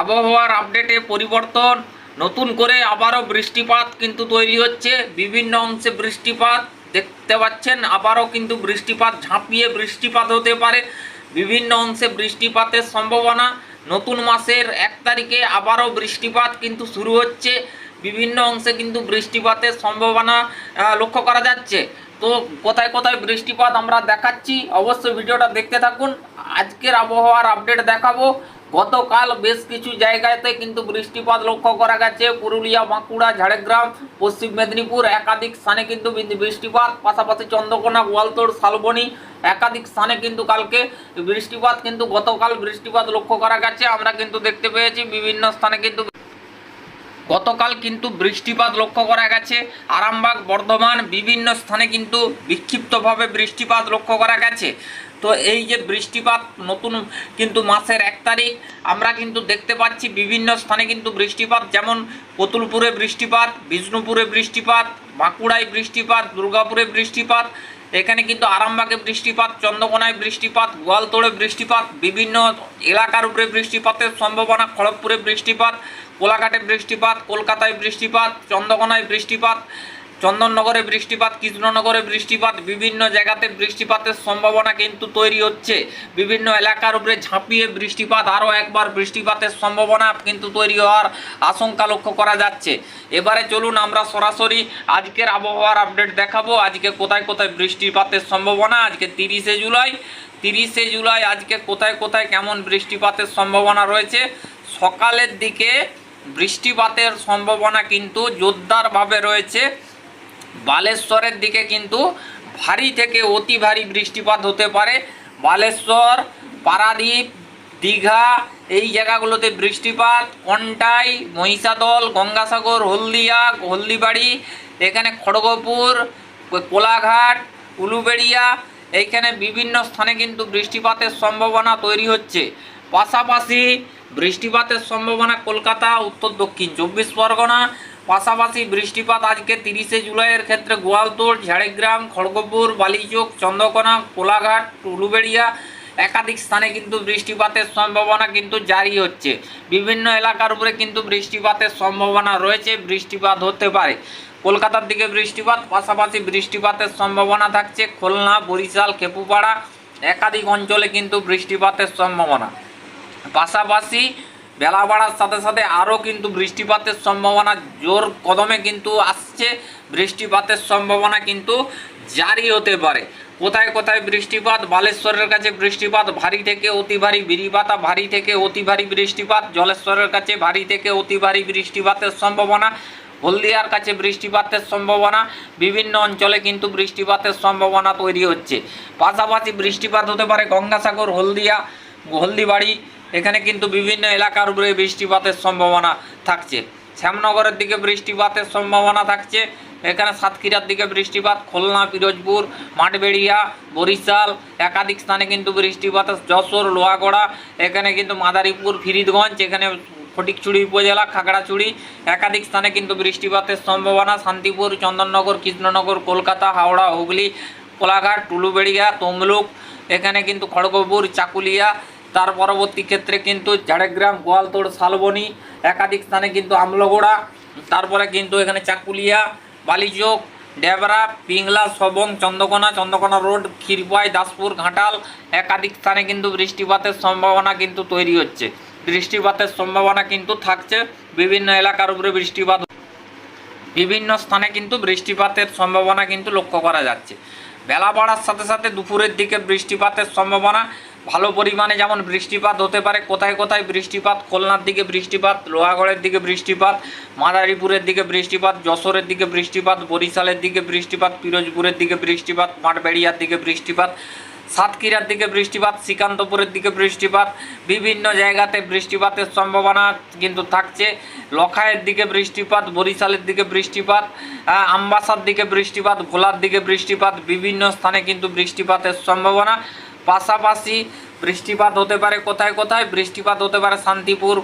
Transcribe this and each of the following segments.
আবহাওয়ার আপডেটে পরিবর্তন। নতুন করে আবারও বৃষ্টিপাত কিন্তু তৈরি হচ্ছে। বিভিন্ন অংশে বৃষ্টিপাত দেখতে পাচ্ছেন। আবারও কিন্তু বৃষ্টিপাত, ঝাঁপিয়ে বৃষ্টিপাত হতে পারে। বিভিন্ন অংশে বৃষ্টিপাতের সম্ভাবনা। নতুন মাসের এক তারিখে আবারও বৃষ্টিপাত কিন্তু শুরু হচ্ছে। বিভিন্ন অংশে কিন্তু বৃষ্টিপাতের সম্ভাবনা লক্ষ্য করা যাচ্ছে। তো কোথায় কোথায় বৃষ্টিপাত আমরা দেখাচ্ছি, অবশ্যই ভিডিওটা দেখতে থাকুন। আজকের আবহাওয়ার আপডেট দেখাবো। গতকাল বেশ কিছু জায়গাতে কিন্তু বৃষ্টিপাত লক্ষ্য করা গেছে। পুরুলিয়া, বাঁকুড়া, ঝাড়গ্রাম, পশ্চিম মেদিনীপুর একাধিক স্থানে কিন্তু বৃষ্টিপাত, পাশাপাশি চন্দ্রকোনা গোয়ালতোড় শালবনী একাধিক স্থানে কিন্তু কালকে বৃষ্টিপাত, কিন্তু গতকাল বৃষ্টিপাত লক্ষ্য করা গেছে। আমরা কিন্তু দেখতে পেয়েছি বিভিন্ন স্থানে কিন্তু গতকাল কিন্তু বৃষ্টিপাত লক্ষ্য করা গেছে। আরামবাগ, বর্ধমান বিভিন্ন স্থানে কিন্তু বিক্ষিপ্তভাবে বৃষ্টিপাত লক্ষ্য করা গেছে। তো এই যে বৃষ্টিপাত নতুন কিন্তু মাসের এক তারিখ, আমরা কিন্তু দেখতে পাচ্ছি বিভিন্ন স্থানে কিন্তু বৃষ্টিপাত, যেমন পতুলপুরে বৃষ্টিপাত, বিষ্ণুপুরে বৃষ্টিপাত, বাঁকুড়ায় বৃষ্টিপাত, দুর্গাপুরে বৃষ্টিপাত, এখানে কিন্তু আরামবাগে বৃষ্টিপাত, চন্দ্রকোনায় বৃষ্টিপাত, গোয়ালতোড়ে বৃষ্টিপাত, বিভিন্ন এলাকার উপরে বৃষ্টিপাতের সম্ভাবনা, খড়গপুরে বৃষ্টিপাত, কোলাঘাটে বৃষ্টিপাত, কলকাতায় বৃষ্টিপাত, চন্দ্রকোনায় বৃষ্টিপাত চন্দননগরে বৃষ্টিপাত, কৃষ্ণনগরে বৃষ্টিপাত, বিভিন্ন জায়গাতে বৃষ্টিপাতের সম্ভাবনা কিন্তু তৈরি হচ্ছে। বিভিন্ন এলাকার উপরে ঝাঁপিয়ে বৃষ্টিপাত, আরও একবার বৃষ্টিপাতের সম্ভাবনা কিন্তু তৈরি হওয়ার আশঙ্কা লক্ষ্য করা যাচ্ছে। এবারে চলুন আমরা সরাসরি আজকের আবহাওয়ার আপডেট দেখাবো। আজকে কোথায় কোথায় বৃষ্টিপাতের সম্ভাবনা? আজকে তিরিশে জুলাই। তিরিশে জুলাই আজকে কোথায় কোথায় কেমন বৃষ্টিপাতের সম্ভাবনা রয়েছে? সকালের দিকে বৃষ্টিপাতের সম্ভাবনা কিন্তু জোরদারভাবে রয়েছে। বালেশ্বরের দিকে কিন্তু ভারী থেকে অতি ভারী বৃষ্টিপাত হতে পারে। বালেশ্বর, পারাদ্বীপ, দীঘা, এই জায়গাগুলোতে বৃষ্টিপাত, কন্টাই, মহিষাদল, গঙ্গাসাগর, হলদিয়া, হলদিবাড়ি, এখানে খড়গপুর, কোলাঘাট, উলুবেড়িয়া, এইখানে বিভিন্ন স্থানে কিন্তু বৃষ্টিপাতের সম্ভাবনা তৈরি হচ্ছে। পাশাপাশি বৃষ্টিপাতের সম্ভাবনা কলকাতা, উত্তর দক্ষিণ, চব্বিশ পরগনা পাশাপাশি বৃষ্টিপাত আজকে তিরিশে জুলাইয়ের ক্ষেত্রে গোয়ালতোড় ঝাড়গ্রাম, খড়গপুর, বালিচোক, চন্দ্রকোনা, কোলাঘাট, উলুবেড়িয়া একাধিক স্থানে কিন্তু বৃষ্টিপাতের সম্ভাবনা কিন্তু জারি হচ্ছে। বিভিন্ন এলাকার উপরে কিন্তু বৃষ্টিপাতের সম্ভাবনা রয়েছে, বৃষ্টিপাত হতে পারে। কলকাতার দিকে বৃষ্টিপাত, পাশাপাশি বৃষ্টিপাতের সম্ভাবনা থাকছে খুলনা, বরিশাল, খেপুপাড়া একাধিক অঞ্চলে কিন্তু বৃষ্টিপাতের সম্ভাবনা। পাশাপাশি বেলা বাড়ার সাথে সাথে আরও কিন্তু বৃষ্টিপাতের সম্ভাবনা জোর কদমে কিন্তু আসছে। বৃষ্টিপাতের সম্ভাবনা কিন্তু জারি হতে পারে। কোথায় কোথায় বৃষ্টিপাত? বালেশ্বরের কাছে বৃষ্টিপাত ভারী থেকে অতি ভারী বিড়িপাতা ভারী থেকে অতি ভারী বৃষ্টিপাত। জলেশ্বরের কাছে ভারী থেকে অতি ভারী বৃষ্টিপাতের সম্ভাবনা। হলদিয়ার কাছে বৃষ্টিপাতের সম্ভাবনা। বিভিন্ন অঞ্চলে কিন্তু বৃষ্টিপাতের সম্ভাবনা তৈরি হচ্ছে। পাশাপাশি বৃষ্টিপাত হতে পারে গঙ্গাসাগর, হলদিয়া, হলদিবাড়ি এখানে কিন্তু বিভিন্ন এলাকার উপরে বৃষ্টিপাতের সম্ভাবনা থাকছে। শ্যামনগরের দিকে বৃষ্টিপাতের সম্ভাবনা থাকছে। এখানে সাতক্ষীরার দিকে বৃষ্টিপাত, খুলনা, পিরোজপুর, মাঠবেড়িয়া, বরিশাল, একাধিক স্থানে কিন্তু বৃষ্টিপাত, যশোর, লোহাগড়া, এখানে কিন্তু মাদারীপুর ফিরিদগঞ্জ এখানে ফটিকচুড়ি উপজেলা, খাগড়াছড়ি, একাধিক স্থানে কিন্তু বৃষ্টিপাতের সম্ভাবনা, শান্তিপুর, চন্দননগর, কৃষ্ণনগর, কলকাতা, হাওড়া, হুগলি, কোলাঘাট, টুলুবেড়িয়া, তমলুক, এখানে কিন্তু খড়গপুর, চাকুলিয়া তার পরবর্তী ক্ষেত্রে কিন্তু ঝাড়গ্রাম, গোয়ালতোড়, শালবনি, একাধিক স্থানে কিন্তু আমলগোড়া, তারপরে কিন্তু এখানে চাকুলিয়া, বালিচোক, ডেবরা, পিংলা, সবং, চন্দ্রকোনা চন্দ্রকোনা রোড, ক্ষীরপাই, দাসপুর, ঘাটাল, একাধিক স্থানে কিন্তু বৃষ্টিপাতের সম্ভাবনা কিন্তু তৈরি হচ্ছে। বৃষ্টিপাতের সম্ভাবনা কিন্তু থাকছে, বিভিন্ন এলাকার উপরে বৃষ্টিপাত বিভিন্ন স্থানে কিন্তু বৃষ্টিপাতের সম্ভাবনা কিন্তু লক্ষ্য করা যাচ্ছে। বেলা বাড়ার সাথে সাথে দুপুরের দিকে বৃষ্টিপাতের সম্ভাবনা ভালো পরিমাণে যেমন বৃষ্টিপাত হতে পারে কোথায় কোথায় বৃষ্টিপাত খুলনার দিকে বৃষ্টিপাত লোহাগড়ের দিকে বৃষ্টিপাত মাদারীপুরের দিকে বৃষ্টিপাত যশোরের দিকে বৃষ্টিপাত বরিশালের দিকে বৃষ্টিপাত পিরোজপুরের দিকে বৃষ্টিপাত মাঠবেড়িয়ার দিকে বৃষ্টিপাত সাতক্ষীরার দিকে বৃষ্টিপাত শ্রীকান্তপুরের দিকে বৃষ্টিপাত বিভিন্ন জায়গাতে বৃষ্টিপাতের সম্ভাবনা কিন্তু থাকছে লখাইয়ের দিকে বৃষ্টিপাত বরিশালের দিকে বৃষ্টিপাত আমবাসার দিকে বৃষ্টিপাত ভোলার দিকে বৃষ্টিপাত বিভিন্ন স্থানে কিন্তু বৃষ্টিপাতের সম্ভাবনা পাশাপাশি বৃষ্টিপাত হতে পারে কোথায় কোথায়? বৃষ্টিপাত হতে পারে শান্তিপুর,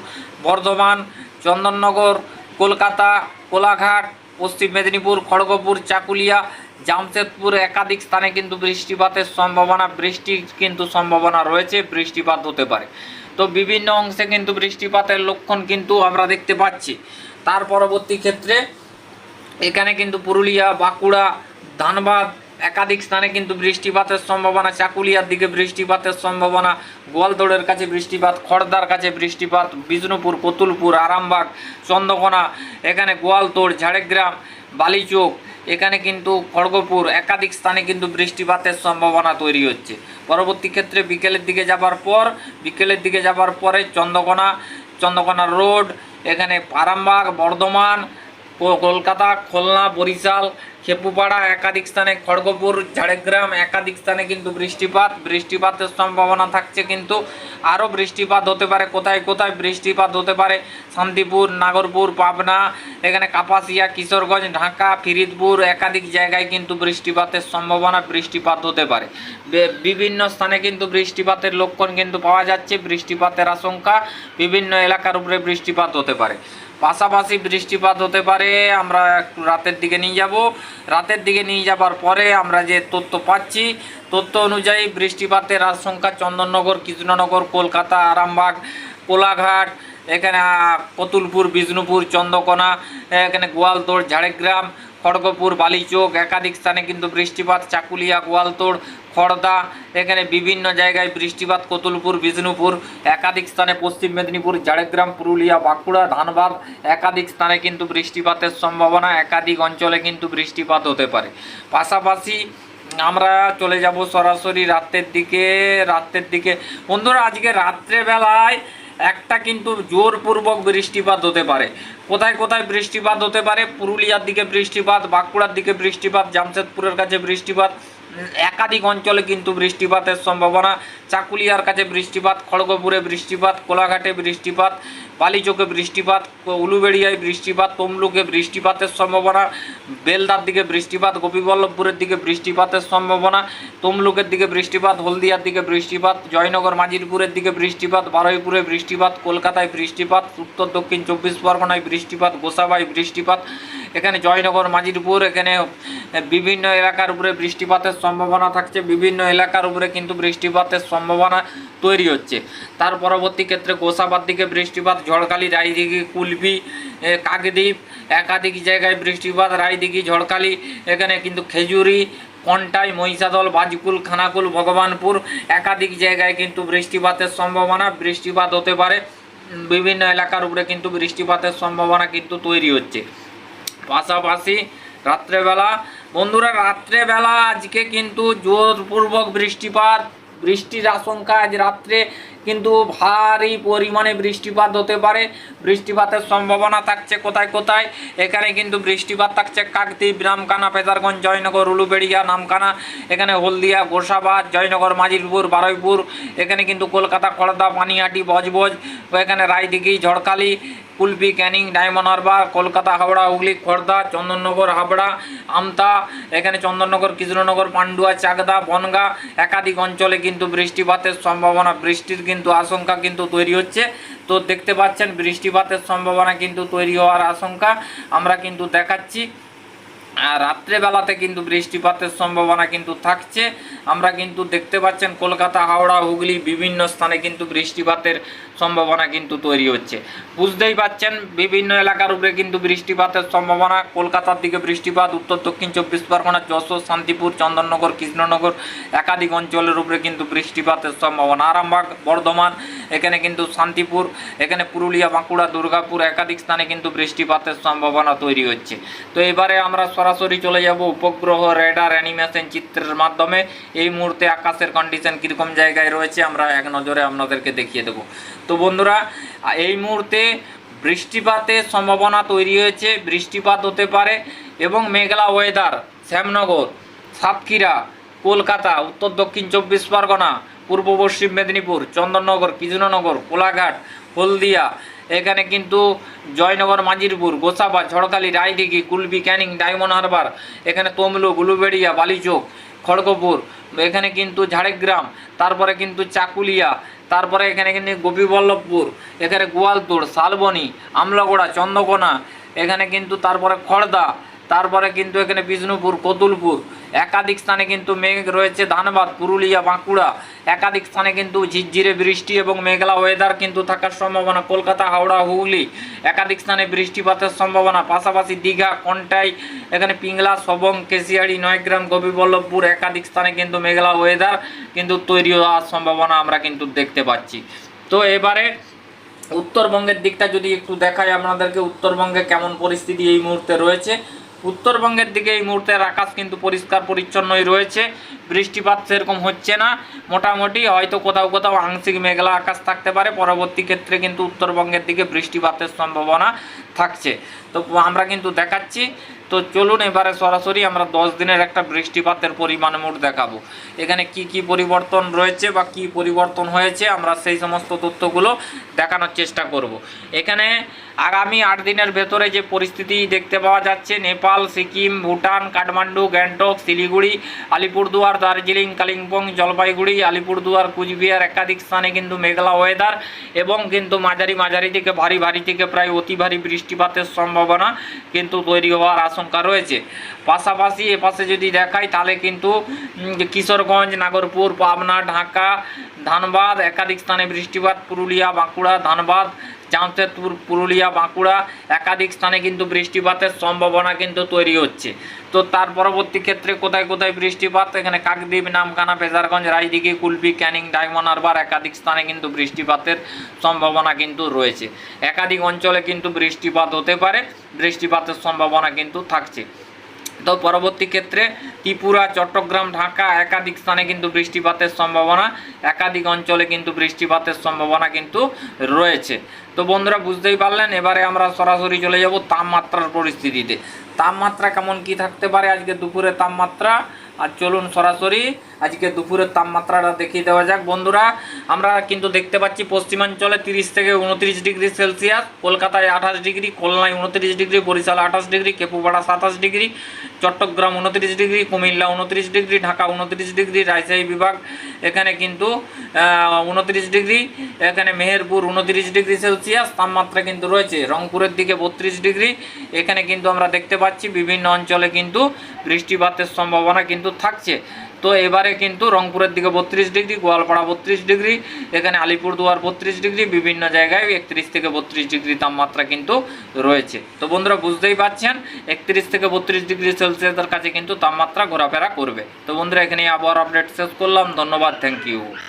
বর্ধমান, চন্দননগর, কলকাতা, কোলাঘাট, পশ্চিম মেদিনীপুর, খড়গপুর, চাকুলিয়া, জামশেদপুর একাধিক স্থানে কিন্তু বৃষ্টিপাতের সম্ভাবনা, বৃষ্টির কিন্তু সম্ভাবনা রয়েছে, বৃষ্টিপাত হতে পারে। তো বিভিন্ন অংশে কিন্তু বৃষ্টিপাতের লক্ষণ কিন্তু আমরা দেখতে পাচ্ছি। তার পরবর্তী ক্ষেত্রে এখানে কিন্তু পুরুলিয়া, বাঁকুড়া, ধানবাদ একাধিক স্থানে কিন্তু বৃষ্টিপাতের সম্ভাবনা, চাকুলিয়ার দিকে বৃষ্টিপাতের সম্ভাবনা, গোয়ালদোড়ের কাছে বৃষ্টিপাত খড়দার কাছে বৃষ্টিপাত, বিষ্ণুপুর, কতুলপুর, আরামবাগ, চন্দ্রকোনা, এখানে গোয়ালতোড়, ঝাড়গ্রাম, বালিচোক, এখানে কিন্তু খড়গপুর, একাধিক স্থানে কিন্তু বৃষ্টিপাতের সম্ভাবনা তৈরি হচ্ছে। পরবর্তী ক্ষেত্রে বিকেলের দিকে যাবার পর, বিকেলের দিকে যাবার পরে চন্দ্রকোনা চন্দ্রকোনা রোড, এখানে আরামবাগ, বর্ধমান কলকাতা, খুলনা, বরিশাল, খেপুপাড়া, একাধিক স্থানে খড়গপুর, ঝাড়গ্রাম, একাধিক স্থানে কিন্তু বৃষ্টিপাত। বৃষ্টিপাতের সম্ভাবনা থাকছে কিন্তু আরও বৃষ্টিপাত হতে পারে। কোথায় কোথায় বৃষ্টিপাত হতে পারে? শান্তিপুর, নাগরপুর, পাবনা, এখানে কাপাসিয়া, কিশোরগঞ্জ, ঢাকা, ফিরিদপুর একাধিক জায়গায় কিন্তু বৃষ্টিপাতের সম্ভাবনা, বৃষ্টিপাত হতে পারে। বিভিন্ন স্থানে কিন্তু বৃষ্টিপাতের লক্ষণ কিন্তু পাওয়া যাচ্ছে, বৃষ্টিপাতের আশঙ্কা। বিভিন্ন এলাকার উপরে বৃষ্টিপাত হতে পারে। পাশাপাশি বৃষ্টিপাত হতে পারে, আমরা একটু রাতের দিকে নিয়ে যাব। রাতের দিকে নিয়ে যাবার পরে আমরা যে তথ্য পাচ্ছি, তথ্য অনুযায়ী বৃষ্টিপাতের আশঙ্কা চন্দননগর, কৃষ্ণনগর, কলকাতা, আরামবাগ, কোলাঘাট, এখানে কতুলপুর, বিষ্ণুপুর, চন্দ্রকোনা, এখানে গোয়ালতোড় ঝাড়গ্রাম খড়গপুর বালিচোক একাধিক স্থানে কিন্তু বৃষ্টিপাত, চাকুলিয়া, গোয়ালতোড়, খড়দা, এখানে বিভিন্ন জায়গায় বৃষ্টিপাত, কতুলপুর, বিষ্ণুপুর, একাধিক স্থানে পশ্চিম মেদিনীপুর, ঝাড়গ্রাম, পুরুলিয়া, বাঁকুড়া, ধানবাদ, একাধিক স্থানে কিন্তু বৃষ্টিপাতের সম্ভাবনা, একাধিক অঞ্চলে কিন্তু বৃষ্টিপাত হতে পারে। পাশাপাশি আমরা চলে যাব সরাসরি রাতের দিকে রাতের দিকে। বন্ধুরা, আজকে রাত্রেবেলায় একটা কিন্তু জোরপূর্বক বৃষ্টিপাত হতে পারে। কোথায় কোথায় বৃষ্টিপাত হতে পারে? পুরুলিয়ার দিকে বৃষ্টিপাত, বাঁকুড়ার দিকে বৃষ্টিপাত, জামশেদপুরের কাছে বৃষ্টিপাত, একাধিক অঞ্চলে কিন্তু বৃষ্টিপাতের সম্ভাবনা। চাকুলিয়ার কাছে বৃষ্টিপাত, খড়গপুরে বৃষ্টিপাত, কোলাঘাটে বৃষ্টিপাত বালিচোকে বৃষ্টিপাত, উলুবেড়িয়ায় বৃষ্টিপাত, তমলুকে বৃষ্টিপাতের সম্ভাবনা, বেলদার দিকে বৃষ্টিপাত, গোপীবল্লভপুরের দিকে বৃষ্টিপাতের সম্ভাবনা, তমলুকের দিকে বৃষ্টিপাত, হলদিয়ার দিকে বৃষ্টিপাত, জয়নগর মাজিরপুরের দিকে বৃষ্টিপাত, বারুইপুরে বৃষ্টিপাত, কলকাতায় বৃষ্টিপাত, উত্তর দক্ষিণ চব্বিশ পরগনায় বৃষ্টিপাত গোসাবাই বৃষ্টিপাত, এখানে জয়নগর মাজিরপুর এখানে বিভিন্ন এলাকার উপরে বৃষ্টিপাতের সম্ভাবনা থাকছে, বিভিন্ন এলাকার উপরে কিন্তু বৃষ্টিপাতের সম্ভাবনা তৈরি হচ্ছে। তার পরবর্তী ক্ষেত্রে গোসাবার দিকে বৃষ্টিপাত ঝড়খালি, রায়দিঘি কুলপি কাকদ্বীপ, একাধিক জায়গায় বৃষ্টিপাত, রায়দিঘি, ঝড়খালি, এখানে কিন্তু খেজুরি, কন্টাই, মহিষাদল, বাজকুল, খানাকুল, ভগবানপুর, একাধিক জায়গায় কিন্তু বৃষ্টিপাতের সম্ভাবনা, বৃষ্টিপাত হতে পারে। বিভিন্ন এলাকার উপরে কিন্তু বৃষ্টিপাতের সম্ভাবনা কিন্তু তৈরি হচ্ছে। পাশাপাশি রাত্রেবেলা, বন্ধুরা, রাত্রেবেলা আজকে কিন্তু জোরপূর্বক বৃষ্টিপাত, বৃষ্টির আশঙ্কা আজ রাত্রে কিন্তু ভারী পরিমাণে বৃষ্টিপাত হতে পারে। বৃষ্টিপাতের সম্ভাবনা থাকছে কোথায় কোথায়? এখানে কিন্তু বৃষ্টিপাত থাকছে কাকদ্বীপ, রামকানা, পেদারগঞ্জ, জয়নগর, উলুবেড়িয়া নামকানা এখানে হলদিয়া, গোসাবাদ, জয়নগর মাজিরপুর বারুইপুর, এখানে কিন্তু কলকাতা খড়দা পানিহাটি, বজবজ, এখানে রায়দিঘি, ঝড়খালি, কুলপি, ক্যানিং, ডায়মন্ড হারবার, কলকাতা, হাওড়া, হুগলি খড়দা চন্দননগর, হাবড়া, আমতা, এখানে চন্দননগর, কৃষ্ণনগর, পান্ডুয়া, চাকদা, বনগা একাধিক অঞ্চলে কিন্তু বৃষ্টিপাতের সম্ভাবনা, বৃষ্টির কিন্তু আশঙ্কা কিন্তু তৈরি হচ্ছে। তো দেখতে পাচ্ছেন বৃষ্টিপাতের সম্ভাবনা কিন্তু তৈরি হওয়ার আশঙ্কা আমরা কিন্তু দেখাচ্ছি। রাত্রেবেলাতে কিন্তু বৃষ্টিপাতের সম্ভাবনা কিন্তু থাকছে। আমরা কিন্তু দেখতে পাচ্ছেন কলকাতা, হাওড়া, হুগলি বিভিন্ন স্থানে কিন্তু বৃষ্টিপাতের সম্ভাবনা কিন্তু তৈরি হচ্ছে। বুঝতেই পাচ্ছেন, বিভিন্ন এলাকার উপরে কিন্তু বৃষ্টিপাতের সম্ভাবনা। কলকাতার দিকে বৃষ্টিপাত, উত্তর, দক্ষিণ চব্বিশ পরগনা, যশোর, শান্তিপুর, চন্দননগর, কৃষ্ণনগর একাধিক অঞ্চলের উপরে কিন্তু বৃষ্টিপাতের সম্ভাবনা। আরামবাগ, বর্ধমান, এখানে কিন্তু শান্তিপুর, এখানে পুরুলিয়া, বাঁকুড়া, দুর্গাপুর একাধিক স্থানে কিন্তু বৃষ্টিপাতের সম্ভাবনা তৈরি হচ্ছে। তো এবারে আমরা সরাসরি চলে যাব উপগ্রহ রেডার অ্যানিমেশন চিত্রের মাধ্যমে। এই মুহূর্তে আকাশের কন্ডিশন কীরকম জায়গায় রয়েছে আমরা এক নজরে আপনাদেরকে দেখিয়ে দেবো। তো বন্ধুরা, এই মুহূর্তে বৃষ্টিপাতের সম্ভাবনা তৈরি হয়েছে। বৃষ্টিপাত হতে পারে এবং মেঘলা ওয়েদার শ্যামনগর, সাতক্ষীরা, কলকাতা, উত্তর দক্ষিণ চব্বিশ পরগনা, পূর্ব পশ্চিম মেদিনীপুর, চন্দননগর কৃষ্ণনগর কোলাঘাট, হলদিয়া এখানে কিন্তু জয়নগর, মাজিরপুর, গোসাবা, ঝড়খালি, রায়দিঘি কুলবি ক্যানিং, ডায়মন্ড হারবার, এখানে তমলুক, উলুবেড়িয়া, বালিচোক, খড়গপুর, এখানে কিন্তু ঝাড়গ্রাম, তারপরে কিন্তু চাকুলিয়া, তারপরে এখানে কিন্তু গোপীবল্লভপুর, এখানে গোয়ালতোড়, শালবনি, আমলাগোড়া, চন্দ্রকোনা, এখানে কিন্তু তারপরে খড়দা তারপরে কিন্তু এখানে বিষ্ণুপুর, কতুলপুর, একাধিক স্থানে কিন্তু মেঘ রয়েছে, ধানবাদ, পুরুলিয়া, বাঁকুড়া, একাধিক স্থানে কিন্তু ঝিরঝিরে বৃষ্টি এবং মেঘলা ওয়েদার কিন্তু থাকার সম্ভাবনা, কলকাতা, হাওড়া, হুগলি, একাধিক স্থানে বৃষ্টিপাতের সম্ভাবনা, পাশাপাশি দীঘা কন্টাই এখানে পিংলা, সবং, কেশিয়াড়ি, নয়গ্রাম, গোপীবল্লভপুর, একাধিক স্থানে কিন্তু মেঘলা ওয়েদার কিন্তু তৈরি হওয়ার সম্ভাবনা আমরা কিন্তু দেখতে পাচ্ছি। তো এবারে উত্তরবঙ্গের দিকটা যদি একটু দেখাই, আপনাদেরকে উত্তরবঙ্গে কেমন পরিস্থিতি এই মুহূর্তে রয়েছে উত্তরবঙ্গের দিকে এই মুহূর্তের আকাশ কিন্তু পরিষ্কার পরিচ্ছন্নই রয়েছে। বৃষ্টিপাত সেরকম হচ্ছে না। মোটামুটি হয়তো কোথাও কোথাও আংশিক মেঘলা আকাশ থাকতে পারে। পরবর্তী ক্ষেত্রে কিন্তু উত্তরবঙ্গের দিকে বৃষ্টিপাতের সম্ভাবনা থাকছে। তো আমরা কিন্তু দেখাচ্ছি। তো চলুন এবারে সরাসরি আমরা দশ দিনের একটা বৃষ্টিপাতের পরিমাণ মোট দেখাবো। এখানে কি কি পরিবর্তন রয়েছে বা কি পরিবর্তন হয়েছে আমরা সেই সমস্ত তথ্যগুলো দেখানোর চেষ্টা করব। এখানে আগামী আট দিনের ভেতরে যে পরিস্থিতি দেখতে পাওয়া যাচ্ছে, নেপাল, সিকিম, ভুটান, কাঠমান্ডু, গ্যাংটক, শিলিগুড়ি, আলিপুরদুয়ার দার্জিলিং, কালিম্পং, জলপাইগুড়ি, আলিপুরদুয়ার, কুচবিহার একাধিক স্থানে কিন্তু মেঘলা ওয়েদার এবং কিন্তু মাঝারি মাঝারি থেকে ভারী ভারী থেকে প্রায় অতি ভারী বৃষ্টিপাতের সম্ভাবনা কিন্তু তৈরি হওয়ার আশঙ্কা রয়েছে। পাশাপাশি এপাশে যদি দেখাই তাহলে কিন্তু কিশোরগঞ্জ, নাগরপুর, পাবনা, ঢাকা, ধানবাদ একাধিক স্থানে বৃষ্টিপাত, পুরুলিয়া, বাঁকুড়া, ধানবাদ জামশেদপুর পুরুলিয়া, বাঁকুড়া একাধিক স্থানে কিন্তু বৃষ্টিপাতের সম্ভাবনা কিন্তু তৈরি হচ্ছে। তো তার পরবর্তী ক্ষেত্রে কোথায় কোথায় বৃষ্টিপাত? এখানে কাকদ্বীপ, নামখানা ফেজারগঞ্জ রাজদিঘি কুলপি, ক্যানিং, ডায়মন্ড হারবার একাধিক স্থানে কিন্তু বৃষ্টিপাতের সম্ভাবনা কিন্তু রয়েছে। একাধিক অঞ্চলে কিন্তু বৃষ্টিপাত হতে পারে, বৃষ্টিপাতের সম্ভাবনা কিন্তু থাকছে। তো পরবর্তী ক্ষেত্রে ত্রিপুরা, চট্টগ্রাম, ঢাকা একাধিক স্থানে কিন্তু বৃষ্টিপাতের সম্ভাবনা, একাধিক অঞ্চলে কিন্তু বৃষ্টিপাতের সম্ভাবনা কিন্তু রয়েছে। তো বন্ধুরা, বুঝতেই পারলেন, এবারে আমরা সরাসরি চলে যাব তাপমাত্রার পরিস্থিতিতে। তাপমাত্রা কেমন কি থাকতে পারে? আজকে দুপুরে তাপমাত্রা আর চলুন সরাসরি, আজকে দুপুরের তাপমাত্রাটা দেখিয়ে দেওয়া যাক। বন্ধুরা, আমরা কিন্তু দেখতে পাচ্ছি পশ্চিমাঞ্চলে তিরিশ থেকে উনত্রিশ ডিগ্রি সেলসিয়াস, কলকাতায় আঠাশ ডিগ্রি, খুলনায় উনত্রিশ ডিগ্রি, বরিশাল আঠাশ ডিগ্রি, কেপুপাড়া সাতাশ ডিগ্রি, চট্টগ্রাম উনত্রিশ ডিগ্রি, কুমিল্লা উনত্রিশ ডিগ্রি, ঢাকা উনত্রিশ ডিগ্রি, রাজশাহী বিভাগ এখানে কিন্তু উনত্রিশ ডিগ্রি, এখানে মেহেরপুর উনত্রিশ ডিগ্রি সেলসিয়াস, তাপমাত্রা কিন্তু রয়েছে রংপুরের দিকে বত্রিশ ডিগ্রি। এখানে কিন্তু আমরা দেখতে পাচ্ছি বিভিন্ন অঞ্চলে কিন্তু বৃষ্টিপাতের সম্ভাবনা কিন্তু থাকছে। তো এবারে কিন্তু রংপুরের দিকে বত্রিশ ডিগ্রি, গোয়ালপাড়া বত্রিশ ডিগ্রি, এখানে আলিপুরদুয়ার বত্রিশ ডিগ্রি, বিভিন্ন জায়গায় একত্রিশ থেকে বত্রিশ ডিগ্রি তাপমাত্রা কিন্তু রয়েছে। তো বন্ধুরা, বুঝতেই পারছেন, একত্রিশ থেকে বত্রিশ ডিগ্রি সেলসিয়াসের কাছে কিন্তু তাপমাত্রা ঘোরাফেরা করবে। তো বন্ধুরা এখানে আবহাওয়ার আপডেট শেষ করলাম। ধন্যবাদ থ্যাংক ইউ